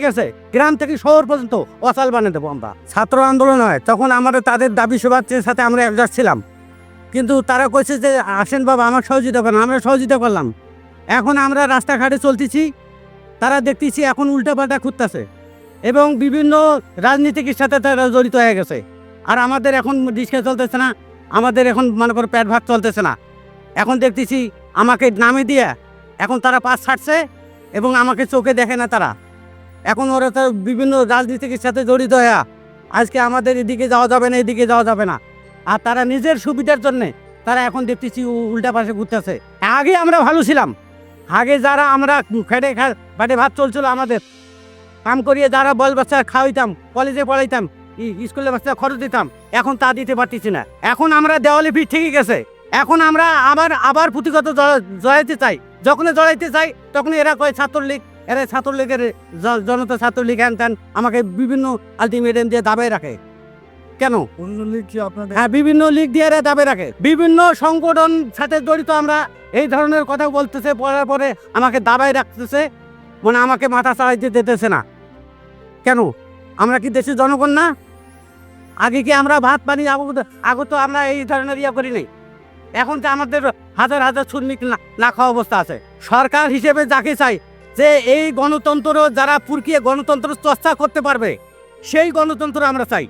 ঠিক আছে? গ্রাম থেকে শহর পর্যন্ত অচাল বানিয়ে দেবো আমরা। ছাত্র আন্দোলন হয়, তখন আমাদের তাদের দাবি সবার সাথে আমরা একজাট ছিলাম। কিন্তু তারা কইছে যে, আসেন বাবা, আমার সহযোগিতা করেন। আমরা সহযোগিতা করলাম। এখন আমরা রাস্তাঘাটে চলতেছি। তারা দেখতেছি এখন উল্টাপাল্টা খুঁজতেছে। এবং বিভিন্ন রাজনীতিকের সাথে তারা জড়িত হয়ে গেছে। আর আমাদের এখন রিক্সা চলতেছে না। আমাদের এখন মনে করো পেট ভাত চলতেছে না। এখন দেখতেছি আমাকে নামে দিয়ে এখন তারা পাস ছাড়ছে এবং আমাকে চোখে দেখে না তারা। এখন ওরা তো বিভিন্ন রাজনীতির সাথে জড়িত হয়ে। আজকে আমাদের এদিকে যাওয়া যাবে না, এদিকে যাওয়া যাবে না। আর তারা নিজের সুবিধার জন্যে তারা এখন দেখতেছি উল্টা পাশে ঘুরতেছে। আগে আমরা ভালো ছিলাম। আগে যারা আমরা খেটে খা পেটে ভাত চলছিল আমাদের। কাম করিয়ে যারা বল বাচ্চা খাওয়াইতাম কলেজে পড়াইতাম স্কুলে বাচ্চা খরচ দিতাম, এখন তা দিতে পারতেছি না। এখন আমরা দেওয়ালে ভিড় ঠিকই গেছে। এখন আমরা আবার আবার পুঁথিগত জড়াইতে চাই। যখন জড়াইতে চাই তখন এরা কয় ছাত্রলীগ এরা ছাত্রলীগের জনতা ছাত্রলীগ হ্যান ত্যান আমাকে বিভিন্ন আলটিমেটাম দিয়ে দাবাই রাখে। কেন? অন্য লীগ কি আপনাদের? হ্যাঁ বিভিন্ন লিগ দিয়ে এরা দাবি রাখে। বিভিন্ন সংগঠন সাথে জড়িত আমরা এই ধরনের কথা বলতেছে পড়ার পরে আমাকে দাবায় রাখতেছে মানে আমাকে মাথা চালাইতে দিতেছে না। কেন? আমরা কি দেশের জনগণ না? আগে কি আমরা ভাত পানি আগে তো আমরা এই ধরনের ইয়া করি নাই? এখন তো আমাদের হাজার হাজার শ্রমিক না না খাওয়া অবস্থা আছে। সরকার হিসেবে যাকে চাই যে এই গণতন্ত্র যারা পুরকিয়ে গণতন্ত্র চর্চা করতে পারবে, সেই গণতন্ত্র আমরা চাই।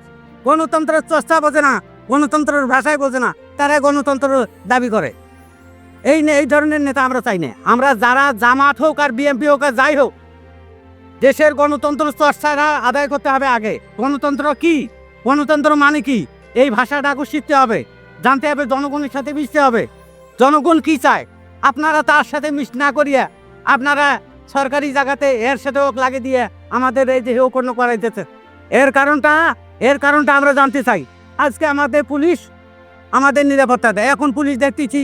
গণতন্ত্রের চর্চা বোঝে না, গণতন্ত্রের ভাষায় বোঝে না, তারা গণতন্ত্র দাবি করে। এই এই ধরনের নেতা আমরা চাই না। আমরা যারা জামাত হোক আর বিএনপি হোক আর যাই হোক, দেশের গণতন্ত্র চর্চাটা আদায় করতে হবে আগে। গণতন্ত্র কি? গণতন্ত্র মানে কি? এই ভাষাটাকে শিখতে হবে, জানতে হবে, জনগণের সাথে মিশতে হবে। জনগণ কি চায়? আপনারা তার সাথে মিশ না করিয়া আপনারা সরকারি জায়গাতে এর সাথে হোক লাগে দিয়ে আমাদের এই যে হেউ কর্ণ করাইতেছে। এর কারণটা এর কারণটা আমরা জানতে চাই। আজকে আমাদের পুলিশ আমাদের নিরাপত্তা দেয়। এখন পুলিশ দেখতেছি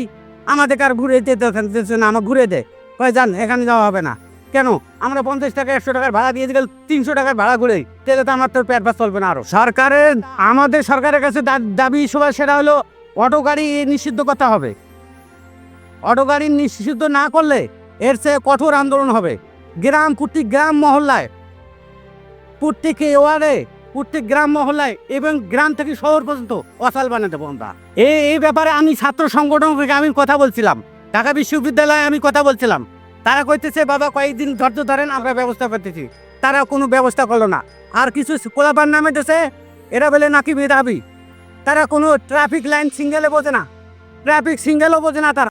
আমাদের আর ঘুরে দিতেছে না আমার ঘুরে দেয়। কয়, যান, এখানে যাওয়া হবে না। কেন? আমরা পঞ্চাশ টাকা, একশো টাকার ভাড়া দিয়ে গেলে তিনশো টাকার ভাড়া ঘুরে, তাহলে তো আমার তো পেট ভাত চলবে না আরও। সরকারের, আমাদের সরকারের কাছে দাবি সবার সেটা হলো, অটো গাড়ি নিষিদ্ধ করতে হবে। অটো গাড়ি নিষিদ্ধ না করলে এর চেয়ে কঠোর আন্দোলন হবে। গ্রাম প্রত্যেক গ্রাম মহল্লায়। প্রত্যেক ওয়ার্ডে প্রত্যেক গ্রাম মহল্লায় এবং গ্রাম থেকে শহর পর্যন্ত অসাল বানিয়ে দেবো আমরা। এই এই ব্যাপারে আমি ছাত্র সংগঠন থেকে আমি কথা বলছিলাম। ঢাকা বিশ্ববিদ্যালয়ে আমি কথা বলছিলাম। তারা কইতেছে, বাবা, কয়েকদিন ধৈর্য ধরেন, আমরা ব্যবস্থা করতেছি। তারা কোনো ব্যবস্থা করল না। আর কিছু কোলাবার নামে দেশে এরা বলে, নাকি মেধাবী তারা কোনো ট্রাফিক লাইন সিঙ্গেলে বোঝে না। ট্রাফিক সিঙ্গেলও বোঝে না তারা।